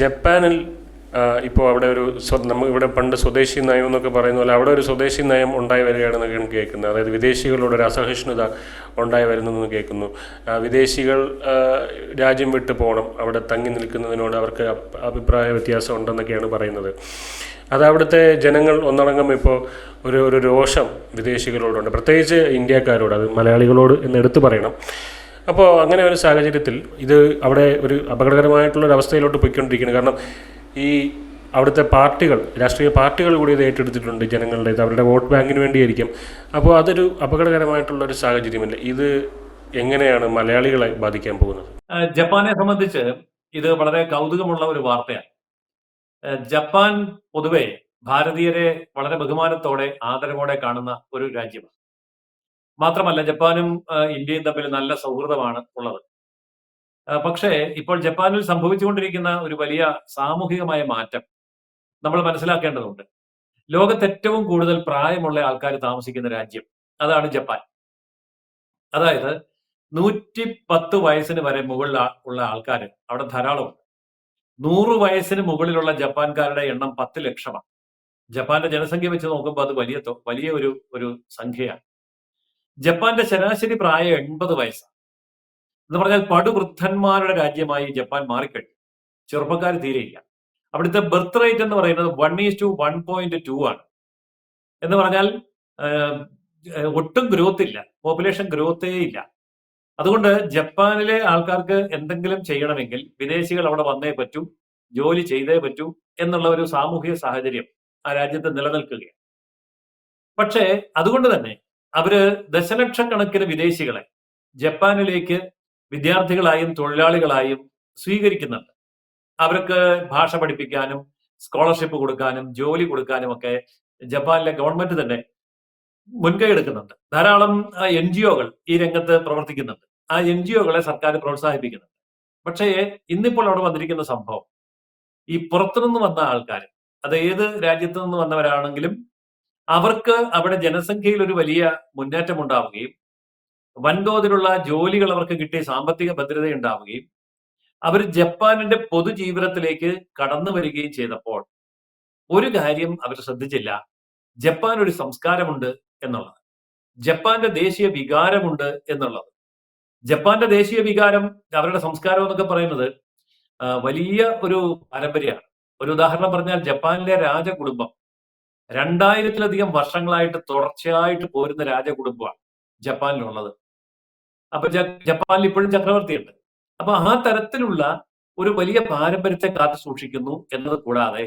ജപ്പാനിൽ ഇപ്പോൾ അവിടെ ഒരു നമ്മൾ ഇവിടെ പണ്ട് സ്വദേശി നയം എന്നൊക്കെ പറയുന്ന പോലെ അവിടെ ഒരു സ്വദേശി നയം ഉണ്ടായി വരികയാണെന്ന് കേൾക്കുന്നത് അതായത് വിദേശികളോട് ഒരു അസഹിഷ്ണുത ഉണ്ടായി വരുന്നതെന്ന് കേൾക്കുന്നു. വിദേശികൾ രാജ്യം വിട്ടു പോകണം അവിടെ തങ്ങി നിൽക്കുന്നതിനോട് അവർക്ക് അഭിപ്രായ വ്യത്യാസം ഉണ്ടെന്നൊക്കെയാണ് പറയുന്നത്. അത് അവിടുത്തെ ജനങ്ങൾ ഒന്നടങ്കം ഇപ്പോൾ ഒരു ഒരു രോഷം വിദേശികളോടുണ്ട്. പ്രത്യേകിച്ച് ഇന്ത്യക്കാരോട് അത് മലയാളികളോട് എന്ന് എടുത്തു പറയണം. അപ്പോൾ അങ്ങനെ ഒരു സാഹചര്യത്തിൽ ഇത് അവിടെ ഒരു അപകടകരമായിട്ടുള്ള ഒരു അവസ്ഥയിലോട്ട് പോയിക്കൊണ്ടിരിക്കുകയാണ്. കാരണം ഈ അവിടുത്തെ പാർട്ടികൾ രാഷ്ട്രീയ പാർട്ടികൾ കൂടി ഇത് ഏറ്റെടുത്തിട്ടുണ്ട് ജനങ്ങളുടെ ഇത് അവരുടെ വോട്ട് ബാങ്കിന് വേണ്ടിയായിരിക്കും. അപ്പോൾ അതൊരു അപകടകരമായിട്ടുള്ള ഒരു സാഹചര്യമല്ല. ഇത് എങ്ങനെയാണ് മലയാളികളെ ബാധിക്കാൻ പോകുന്നത്? ജപ്പാനെ സംബന്ധിച്ച് ഇത് വളരെ കൗതുകമുള്ള ഒരു വാർത്തയാണ്. ജപ്പാൻ പൊതുവെ ഭാരതീയരെ വളരെ ബഹുമാനത്തോടെ ആദരവോടെ കാണുന്ന ഒരു രാജ്യമാണ്. മാത്രമല്ല ജപ്പാനും ഇന്ത്യയും തമ്മിൽ നല്ല സൗഹൃദമാണ് ഉള്ളത്. പക്ഷേ ഇപ്പോൾ ജപ്പാനിൽ സംഭവിച്ചുകൊണ്ടിരിക്കുന്ന ഒരു വലിയ സാമൂഹികമായ മാറ്റം നമ്മൾ മനസ്സിലാക്കേണ്ടതുണ്ട്. ലോകത്ത് ഏറ്റവും കൂടുതൽ പ്രായമുള്ള ആൾക്കാർ താമസിക്കുന്ന രാജ്യം അതാണ് ജപ്പാൻ. അതായത് നൂറ്റി പത്ത് വയസ്സിന് വരെ മുകളിൽ ഉള്ള ആൾക്കാർ അവിടെ ധാരാളമുണ്ട്. നൂറ് വയസ്സിന് മുകളിലുള്ള ജപ്പാൻകാരുടെ എണ്ണം പത്ത് ലക്ഷമാണ്. ജപ്പാന്റെ ജനസംഖ്യ വെച്ച് നോക്കുമ്പോൾ അത് വലിയ വലിയ ഒരു ഒരു സംഖ്യയാണ്. ജപ്പാന്റെ ശരാശരി പ്രായം എൺപത് വയസ്സാണ് എന്ന് പറഞ്ഞാൽ പടുവൃദ്ധന്മാരുടെ രാജ്യമായി ജപ്പാൻ മാറിക്കഴിഞ്ഞു. ചെറുപ്പക്കാർ തീരെയില്ല അവിടുത്തെ ബർത്ത് റേറ്റ് എന്ന് പറയുന്നത് one is two one point two ആണ്. എന്ന് പറഞ്ഞാൽ ഒട്ടും ഗ്രോത്ത് ഇല്ല. പോപ്പുലേഷൻ ഗ്രോത്തേ ഇല്ല. അതുകൊണ്ട് ജപ്പാനിലെ ആൾക്കാർക്ക് എന്തെങ്കിലും ചെയ്യണമെങ്കിൽ വിദേശികൾ അവിടെ വന്നേ പറ്റൂ ജോലി ചെയ്തേ പറ്റൂ എന്നുള്ള ഒരു സാമൂഹിക സാഹചര്യം ആ രാജ്യത്ത് നിലനിൽക്കുകയാണ്. പക്ഷേ അതുകൊണ്ട് തന്നെ അവർ ദശലക്ഷക്കണക്കിന് വിദേശികളെ ജപ്പാനിലേക്ക് വിദ്യാർത്ഥികളായും തൊഴിലാളികളായും സ്വീകരിക്കുന്നുണ്ട്. അവർക്ക് ഭാഷ പഠിപ്പിക്കാനും സ്കോളർഷിപ്പ് കൊടുക്കാനും ജോലി കൊടുക്കാനും ഒക്കെ ജപ്പാനിലെ ഗവൺമെന്റ് തന്നെ മുൻകൈ എടുക്കുന്നുണ്ട്. ധാരാളം എൻ ജി ഒകൾ ഈ രംഗത്ത് പ്രവർത്തിക്കുന്നുണ്ട്. ആ എൻ ജി ഒകളെ സർക്കാർ പ്രോത്സാഹിപ്പിക്കുന്നുണ്ട്. പക്ഷേ ഇന്നിപ്പോൾ അവിടെ വന്നിരിക്കുന്ന സംഭവം ഈ പുറത്തുനിന്ന് വന്ന ആൾക്കാർ അത് ഏത് രാജ്യത്തു നിന്ന് വന്നവരാണെങ്കിലും അവർക്ക് അവിടെ ജനസംഖ്യയിൽ ഒരു വലിയ മുന്നേറ്റം ഉണ്ടാവുകയും വൻതോതിലുള്ള ജോലികൾ അവർക്ക് കിട്ടിയ സാമ്പത്തിക ഭദ്രത ഉണ്ടാവുകയും അവർ ജപ്പാനിന്റെ പൊതുജീവിതത്തിലേക്ക് കടന്നു വരികയും ചെയ്തപ്പോൾ ഒരു കാര്യം അവർ ശ്രദ്ധിച്ചില്ല. ജപ്പാൻ ഒരു സംസ്കാരമുണ്ട് എന്നുള്ളത്. ജപ്പാന്റെ ദേശീയ വികാരമുണ്ട് എന്നുള്ളത്. ജപ്പാന്റെ ദേശീയ വികാരം അവരുടെ സംസ്കാരം എന്നൊക്കെ പറയുന്നത് വലിയ ഒരു പാരമ്പര്യമാണ്. ഒരു ഉദാഹരണം പറഞ്ഞാൽ ജപ്പാനിലെ രാജകുടുംബം രണ്ടായിരത്തിലധികം വർഷങ്ങളായിട്ട് തുടർച്ചയായിട്ട് പോരുന്ന രാജകുടുംബമാണ് ജപ്പാനിലുള്ളത്. അപ്പൊ ജപ്പാനിൽ ഇപ്പോഴും ചക്രവർത്തിയുണ്ട്. അപ്പൊ ആ തരത്തിലുള്ള ഒരു വലിയ പാരമ്പര്യത്തെ കാത്തു സൂക്ഷിക്കുന്നു എന്നത് കൂടാതെ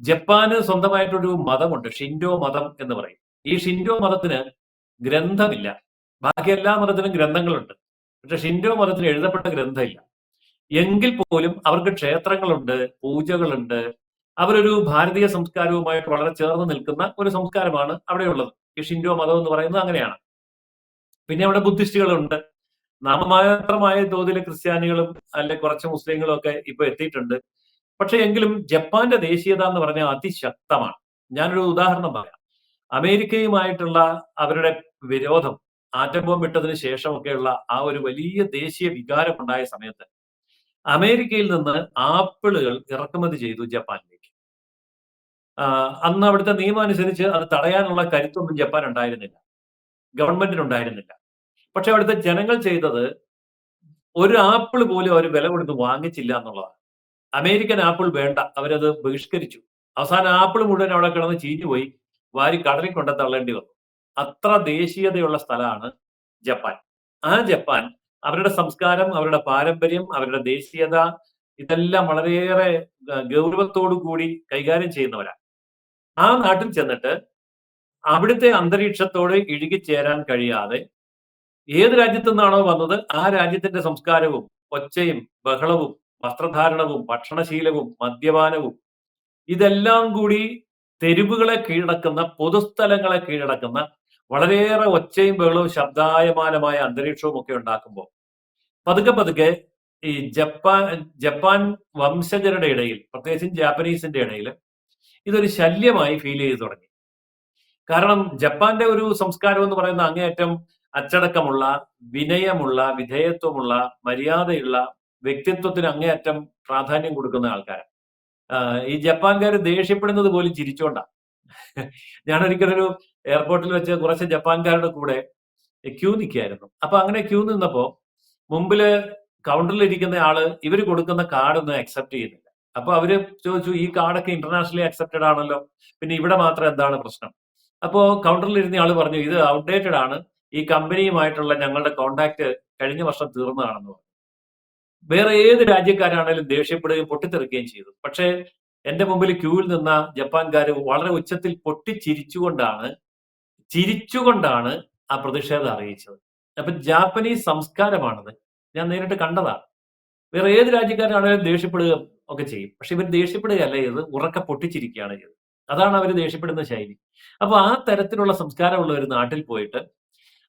ജപ്പാന് സ്വന്തമായിട്ടൊരു മതമുണ്ട് ഷിൻഡോ മതം എന്ന് പറയും. ഈ ഷിൻഡോ മതത്തിന് ഗ്രന്ഥമില്ല. ബാക്കി എല്ലാ മതത്തിനും ഗ്രന്ഥങ്ങളുണ്ട്. പക്ഷെ ഷിൻഡോ മതത്തിന് എഴുതപ്പെട്ട ഗ്രന്ഥമില്ല. എങ്കിൽ പോലും അവർക്ക് ക്ഷേത്രങ്ങളുണ്ട് പൂജകളുണ്ട് അവരൊരു ഭാരതീയ സംസ്കാരവുമായിട്ട് വളരെ ചേർന്ന് നിൽക്കുന്ന ഒരു സംസ്കാരമാണ് അവിടെയുള്ളത്. ഈ ഷിൻഡോ മതം എന്ന് പറയുന്നത് അങ്ങനെയാണ്. പിന്നെ അവിടെ ബുദ്ധിസ്റ്റുകളുണ്ട്. നാമമാത്രമായ തോതിൽ ക്രിസ്ത്യാനികളും അല്ലെ കുറച്ച് മുസ്ലിങ്ങളും ഒക്കെ ഇപ്പൊ എത്തിയിട്ടുണ്ട്. പക്ഷെ എങ്കിലും ജപ്പാന്റെ ദേശീയത എന്ന് പറഞ്ഞാൽ അതിശക്തമാണ്. ഞാനൊരു ഉദാഹരണം പറയാം. അമേരിക്കയുമായിട്ടുള്ള അവരുടെ വിരോധം ആറ്റം ബോംബ് ഇട്ടതിന് ശേഷമൊക്കെയുള്ള ആ ഒരു വലിയ ദേശീയ വികാരം ഉണ്ടായ സമയത്ത് അമേരിക്കയിൽ നിന്ന് ആപ്പിളുകൾ ഇറക്കുമതി ചെയ്തു ജപ്പാനിലേക്ക്. അന്ന് അവിടുത്തെ നിയമം അനുസരിച്ച് അത് തടയാനുള്ള കരുത്തൊന്നും ജപ്പാൻ ഉണ്ടായിരുന്നില്ല. ഗവൺമെന്റിന് ഉണ്ടായിരുന്നില്ല പക്ഷെ അവിടുത്തെ ജനങ്ങൾ ചെയ്തത് ഒരു ആപ്പിൾ പോലും അവർ വില കൊടുത്ത് വാങ്ങിച്ചില്ല എന്നുള്ളതാണ്. അമേരിക്കൻ ആപ്പിൾ വേണ്ട. അവരത് ബഹിഷ്കരിച്ചു. അവസാനം ആപ്പിൾ മുഴുവൻ അവിടെ കിടന്ന് ചീഞ്ഞുപോയി. വാരി കടലിൽ കൊണ്ട് തള്ളേണ്ടി വന്നു. അത്ര ദേശീയതയുള്ള സ്ഥലമാണ് ജപ്പാൻ. ആ ജപ്പാൻ അവരുടെ സംസ്കാരം അവരുടെ പാരമ്പര്യം അവരുടെ ദേശീയത ഇതെല്ലാം വളരെയേറെ ഗൗരവത്തോടു കൂടി കൈകാര്യം ചെയ്യുന്നവരാണ്. ആ നാട്ടിൽ ചെന്നിട്ട് അവിടുത്തെ അന്തരീക്ഷത്തോട് ഇഴുകിച്ചേരാൻ കഴിയാതെ ഏത് രാജ്യത്തു നിന്നാണോ വന്നത് ആ രാജ്യത്തിന്റെ സംസ്കാരവും ഒച്ചയും ബഹളവും വസ്ത്രധാരണവും ഭക്ഷണശീലവും മദ്യപാനവും ഇതെല്ലാം കൂടി തെരുവുകളെ കീഴടക്കുന്ന പൊതുസ്ഥലങ്ങളെ കീഴടക്കുന്ന വളരെയേറെ ഒച്ചയും ബഹളവും ശബ്ദായമാനമായ അന്തരീക്ഷവും ഒക്കെ ഉണ്ടാക്കുമ്പോൾ പതുക്കെ പതുക്കെ ഈ ജപ്പാൻ ജപ്പാൻ വംശജരുടെ ഇടയിൽ പ്രത്യേകിച്ചും ജാപ്പനീസിന്റെ ഇടയിൽ ഇതൊരു ശല്യമായി ഫീൽ ചെയ്തു തുടങ്ങി. കാരണം ജപ്പാന്റെ ഒരു സംസ്കാരം എന്ന് പറയുന്ന അങ്ങേയറ്റം അച്ചടക്കമുള്ള വിനയമുള്ള വിധേയത്വമുള്ള മര്യാദയുള്ള വ്യക്തിത്വത്തിന് അങ്ങേയറ്റം പ്രാധാന്യം കൊടുക്കുന്ന ആൾക്കാരാണ്. ഈ ജപ്പാൻകാർ ദേഷ്യപ്പെടുന്നത് പോലും ചിരിച്ചോണ്ടാണ് ഞാൻ ഒരിക്കലൊരു എയർപോർട്ടിൽ വെച്ച് കുറച്ച് ജപ്പാൻകാരുടെ കൂടെ ക്യൂ നിൽക്കുകയായിരുന്നു. അപ്പൊ അങ്ങനെ ക്യൂ നിന്നപ്പോ മുമ്പിൽ കൗണ്ടറിൽ ഇരിക്കുന്ന ആൾ ഇവർ കൊടുക്കുന്ന കാർഡ് ഒന്നും അക്സെപ്റ്റ് ചെയ്യുന്നില്ല. അപ്പൊ അവർ ചോദിച്ചു ഈ കാർഡൊക്കെ ഇന്റർനാഷണലി അക്സെപ്റ്റഡ് ആണല്ലോ? പിന്നെ ഇവിടെ മാത്രം എന്താണ് പ്രശ്നം? അപ്പോ കൗണ്ടറിൽ ഇരുന്ന ആൾ പറഞ്ഞു ഇത് ഔട്ട്ഡേറ്റഡ് ആണ്. ഈ കമ്പനിയുമായിട്ടുള്ള ഞങ്ങളുടെ കോണ്ടാക്ട് കഴിഞ്ഞ വർഷം തീർന്നതാണെന്ന് പറഞ്ഞു. വേറെ ഏത് രാജ്യക്കാരാണേലും ദേഷ്യപ്പെടുകയും പൊട്ടിത്തെറിക്കുകയും ചെയ്തു. പക്ഷേ എന്റെ മുമ്പിൽ ക്യൂവിൽ നിന്ന ജപ്പാൻകാർ വളരെ ഉച്ചത്തിൽ പൊട്ടിച്ചിരിച്ചുകൊണ്ടാണ് ചിരിച്ചുകൊണ്ടാണ് ആ പ്രതിഷേധം അറിയിച്ചത്. അപ്പൊ ജാപ്പനീസ് സംസ്കാരമാണത്. ഞാൻ നേരിട്ട് കണ്ടതാണ്. വേറെ ഏത് രാജ്യക്കാരാണെങ്കിലും ദേഷ്യപ്പെടുക ഒക്കെ ചെയ്യും. പക്ഷെ ഇവർ ദേഷ്യപ്പെടുകയല്ല ചെയ്ത് ഉറക്ക പൊട്ടിച്ചിരിക്കുകയാണ് ചെയ്ത് അതാണ് അവർ ദേഷ്യപ്പെടുന്ന ശൈലി. അപ്പൊ ആ തരത്തിലുള്ള സംസ്കാരമുള്ള ഒരു നാട്ടിൽ പോയിട്ട്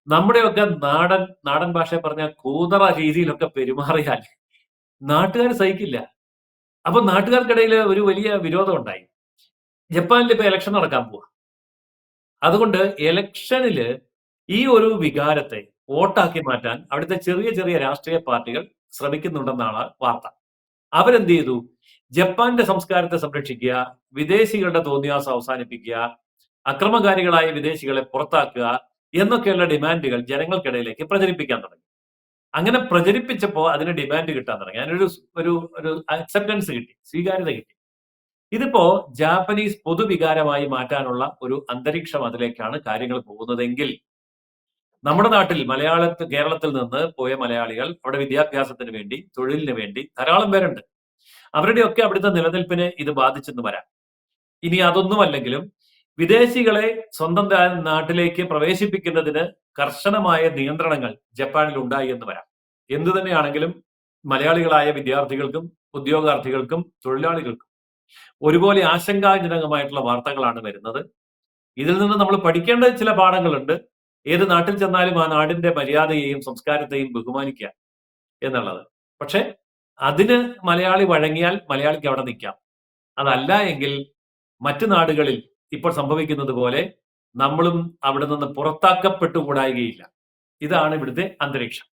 നമ്മുടെയൊക്കെ നാടൻ നാടൻ ഭാഷ പറഞ്ഞ കൂതറ രീതിയിലൊക്കെ പെരുമാറിയാൽ നാട്ടുകാർ സഹിക്കില്ല. അപ്പൊ നാട്ടുകാർക്കിടയിൽ ഒരു വലിയ വിരോധം ഉണ്ടായി. ജപ്പാനിൽ ഇപ്പൊ ഇലക്ഷൻ നടക്കാൻ പോവാ. അതുകൊണ്ട് ഇലക്ഷനിൽ ഈ ഒരു വികാരത്തെ വോട്ടാക്കി മാറ്റാൻ അവിടുത്തെ ചെറിയ ചെറിയ രാഷ്ട്രീയ പാർട്ടികൾ ശ്രമിക്കുന്നുണ്ടെന്നാണ് വാർത്ത. അവരെന്ത് ചെയ്തു ജപ്പാന്റെ സംസ്കാരത്തെ സംരക്ഷിക്കുക വിദേശികളുടെ തോന്നിയാസം അവസാനിപ്പിക്കുക അക്രമകാരികളായ വിദേശികളെ പുറത്താക്കുക എന്നൊക്കെയുള്ള ഡിമാൻഡുകൾ ജനങ്ങൾക്കിടയിലേക്ക് പ്രചരിപ്പിക്കാൻ തുടങ്ങി. അങ്ങനെ പ്രചരിപ്പിച്ചപ്പോൾ അതിന് ഡിമാൻഡ് കിട്ടാൻ തുടങ്ങി. അതിനൊരു ഒരു ഒരു അക്സെപ്റ്റൻസ് കിട്ടി സ്വീകാര്യത കിട്ടി. ഇതിപ്പോ ജാപ്പനീസ് പൊതുവികാരമായി മാറ്റാനുള്ള ഒരു അന്തരീക്ഷം അതിലേക്കാണ് കാര്യങ്ങൾ പോകുന്നതെങ്കിൽ നമ്മുടെ നാട്ടിൽ മലയാളത്തിൽ കേരളത്തിൽ നിന്ന് പോയ മലയാളികൾ അവിടെ വിദ്യാഭ്യാസത്തിന് വേണ്ടി തൊഴിലിന് വേണ്ടി ധാരാളം പേരുണ്ട്. അവരുടെയൊക്കെ അവിടുത്തെ നിലനിൽപ്പിനെ ഇത് ബാധിച്ചെന്ന് വരാം. ഇനി അതൊന്നുമല്ലെങ്കിലും വിദേശികളെ സ്വന്തം നാട്ടിലേക്ക് പ്രവേശിപ്പിക്കുന്നതിന് കർശനമായ നിയന്ത്രണങ്ങൾ ജപ്പാനിൽ ഉണ്ടായി എന്ന് വരാം. എന്തു തന്നെയാണെങ്കിലും മലയാളികളായ വിദ്യാർത്ഥികൾക്കും ഉദ്യോഗാർത്ഥികൾക്കും തൊഴിലാളികൾക്കും ഒരുപോലെ ആശങ്കാജനകമായിട്ടുള്ള വാർത്തകളാണ് വരുന്നത്. ഇതിൽ നിന്ന് നമ്മൾ പഠിക്കേണ്ട ചില പാഠങ്ങളുണ്ട്. ഏത് നാട്ടിൽ ചെന്നാലും ആ നാടിന്റെ മര്യാദയെയും സംസ്കാരത്തെയും ബഹുമാനിക്കുക എന്നുള്ളത്. പക്ഷെ അതിന് മലയാളി വഴങ്ങിയാൽ മലയാളിക്ക് അവിടെ നിൽക്കാം. അതല്ല എങ്കിൽ മറ്റു നാടുകളിൽ ഇപ്പോൾ സംഭവിക്കുന്നത് പോലെ നമ്മളും അവിടെ നിന്ന് പുറത്താക്കപ്പെട്ടുകൂടായികയില്ല ഇതാണ് ഇവിടുത്തെ അന്തരീക്ഷം.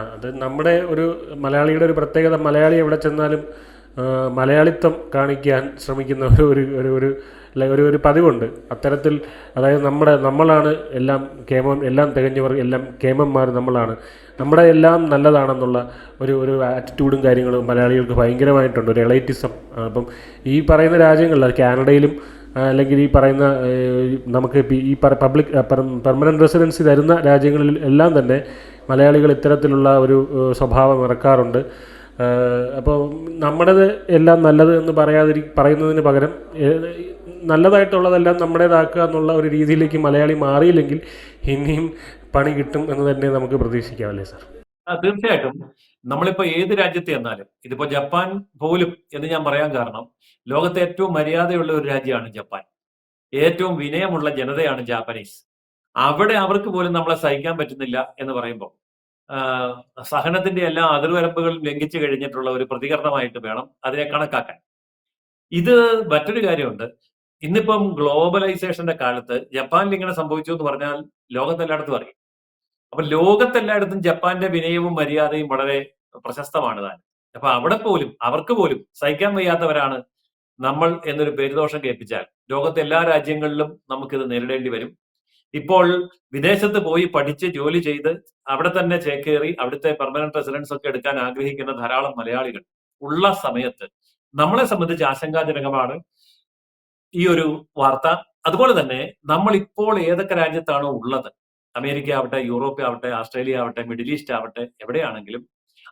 അത് നമ്മുടെ ഒരു മലയാളിയുടെ ഒരു പ്രത്യേകത മലയാളി എവിടെ ചെന്നാലും മലയാളിത്വം കാണിക്കാൻ ശ്രമിക്കുന്ന ഒരു ഒരു ഒരു ഒരു ഒരു ഒരു പതിവുണ്ട്. അത്തരത്തിൽ അതായത് നമ്മുടെ നമ്മളാണ് എല്ലാം കേമം എല്ലാം തികഞ്ഞവർ എല്ലാം കേമന്മാർ നമ്മളാണ്. നമ്മുടെ എല്ലാം നല്ലതാണെന്നുള്ള ഒരു ഒരു ആറ്റിറ്റ്യൂഡും കാര്യങ്ങളും മലയാളികൾക്ക് ഭയങ്കരമായിട്ടുണ്ട്. ഒരു എളൈറ്റിസം. അപ്പം ഈ പറയുന്ന രാജ്യങ്ങളിൽ കാനഡയിലും അല്ലെങ്കിൽ ഈ പറയുന്ന നമുക്ക് ഈ പബ്ലിക് പെർമനന്റ് റെസിഡൻസി തരുന്ന രാജ്യങ്ങളിൽ എല്ലാം തന്നെ മലയാളികൾ ഇത്തരത്തിലുള്ള ഒരു സ്വഭാവം ഇറക്കാറുണ്ട്. അപ്പോൾ നമ്മുടേത് എല്ലാം നല്ലത് എന്ന് പറയാതിരി പറയുന്നതിന് പകരം നല്ലതായിട്ടുള്ളതെല്ലാം നമ്മുടേതാക്കുക എന്നുള്ള ഒരു രീതിയിലേക്ക് മലയാളി മാറിയില്ലെങ്കിൽ ഇനിയും പണി കിട്ടും എന്ന് തന്നെ നമുക്ക് പ്രതീക്ഷിക്കാം അല്ലേ സാർ തീർച്ചയായിട്ടും. നമ്മളിപ്പോ ഏത് രാജ്യത്ത് ചെന്നാലും ഇതിപ്പോ ജപ്പാൻ പോലും എന്ന് ഞാൻ പറയാൻ കാരണം ലോകത്തെ ഏറ്റവും മര്യാദയുള്ള ഒരു രാജ്യമാണ് ജപ്പാൻ. ഏറ്റവും വിനയമുള്ള ജനതയാണ് ജാപ്പനീസ്. അവിടെ അവർക്ക് പോലും നമ്മളെ സഹിക്കാൻ പറ്റുന്നില്ല എന്ന് പറയുമ്പോൾ സഹനത്തിന്റെ എല്ലാ അതിർവരമ്പുകളും ലംഘിച്ചു കഴിഞ്ഞിട്ടുള്ള ഒരു പ്രതികരണമായിട്ട് വേണം അതിനെ കണക്കാക്കാൻ. ഇത് മറ്റൊരു കാര്യമുണ്ട്. ഇന്നിപ്പം ഗ്ലോബലൈസേഷന്റെ കാലത്ത് ജപ്പാനിൽ ഇങ്ങനെ സംഭവിച്ചു എന്ന് പറഞ്ഞാൽ ലോകത്തെല്ലായിടത്തും അറിയും. അപ്പൊ ലോകത്തെല്ലായിടത്തും ജപ്പാന്റെ വിനയവും മര്യാദയും വളരെ പ്രശസ്തമാണ് താൻ. അപ്പൊ അവിടെ പോലും അവർക്ക് പോലും സഹിക്കാൻ വയ്യാത്തവരാണ് നമ്മൾ എന്നൊരു പേരുദോഷം കേൾപ്പിച്ചാൽ ലോകത്തെ എല്ലാ രാജ്യങ്ങളിലും നമുക്കിത് നേരിടേണ്ടി വരും. ഇപ്പോൾ വിദേശത്ത് പോയി പഠിച്ച് ജോലി ചെയ്ത് അവിടെ തന്നെ ചേക്കേറി അവിടുത്തെ പെർമനന്റ് റെസിഡൻസ് ഒക്കെ എടുക്കാൻ ആഗ്രഹിക്കുന്ന ധാരാളം മലയാളികൾ ഉള്ള സമയത്ത് നമ്മളെ സംബന്ധിച്ച് ആശങ്കാജനകമാണ് ഈ ഒരു വാർത്ത. അതുപോലെ തന്നെ നമ്മൾ ഇപ്പോൾ ഏതൊക്കെ രാജ്യത്താണോ ഉള്ളത്? അമേരിക്ക ആവട്ടെ യൂറോപ്പ് ആവട്ടെ ഓസ്ട്രേലിയ ആവട്ടെ മിഡിൽ ഈസ്റ്റ് ആവട്ടെ എവിടെയാണെങ്കിലും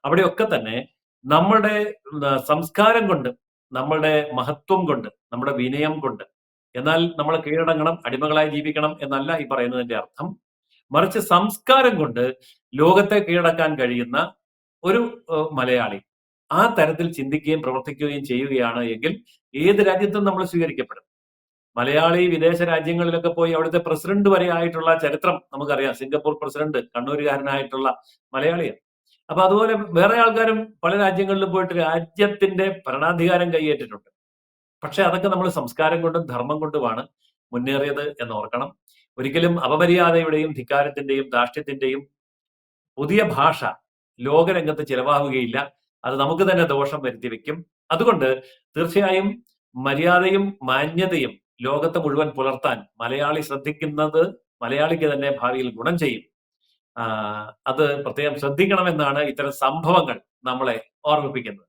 അവിടെയൊക്കെ തന്നെ നമ്മുടെ സംസ്കാരം കൊണ്ട് നമ്മുടെ മഹത്വം കൊണ്ട് നമ്മുടെ വിനയം കൊണ്ട് എന്നാൽ നമ്മൾ കീഴടങ്ങണം അടിമകളായി ജീവിക്കണം എന്നല്ല ഈ പറയുന്നതിന്റെ അർത്ഥം. മറിച്ച് സംസ്കാരം കൊണ്ട് ലോകത്തെ കീഴടക്കാൻ കഴിയുന്ന ഒരു മലയാളി ആ തരത്തിൽ ചിന്തിക്കുകയും പ്രവർത്തിക്കുകയും ചെയ്യുകയാണ് എങ്കിൽ ഏത് രാജ്യത്തും നമ്മൾ സ്വീകരിക്കപ്പെടും. മലയാളി വിദേശ രാജ്യങ്ങളിലൊക്കെ പോയി അവിടുത്തെ പ്രസിഡന്റ് വരെ ആയിട്ടുള്ള ചരിത്രം നമുക്കറിയാം. സിംഗപ്പൂർ പ്രസിഡന്റ് കണ്ണൂരുകാരനായിട്ടുള്ള മലയാളിയാണ്. അപ്പൊ അതുപോലെ വേറെ ആൾക്കാരും പല രാജ്യങ്ങളിലും പോയിട്ട് രാജ്യത്തിന്റെ ഭരണാധികാരം കൈയേറ്റിട്ടുണ്ട്. പക്ഷെ അതൊക്കെ നമ്മൾ സംസ്കാരം കൊണ്ടും ധർമ്മം കൊണ്ടുമാണ് മുന്നേറിയത് എന്ന് ഓർക്കണം. ഒരിക്കലും അപമര്യാദയുടെയും ധിക്കാരത്തിന്റെയും ധാർഷ്ട്യത്തിന്റെയും പുതിയ ഭാഷ ലോകരംഗത്ത് ചിലവാകുകയില്ല. അത് നമുക്ക് തന്നെ ദോഷം വരുത്തി വെക്കും. അതുകൊണ്ട് തീർച്ചയായും മര്യാദയും മാന്യതയും ലോകത്ത് മുഴുവൻ പുലർത്താൻ മലയാളി ശ്രദ്ധിക്കുന്നത് മലയാളിക്ക് തന്നെ ഭാവിയിൽ ഗുണം ചെയ്യും. അത് പ്രത്യേകം ശ്രദ്ധിക്കണമെന്നാണ് ഇത്തരം സംഭവങ്ങൾ നമ്മളെ ഓർമ്മിപ്പിക്കുന്നത്.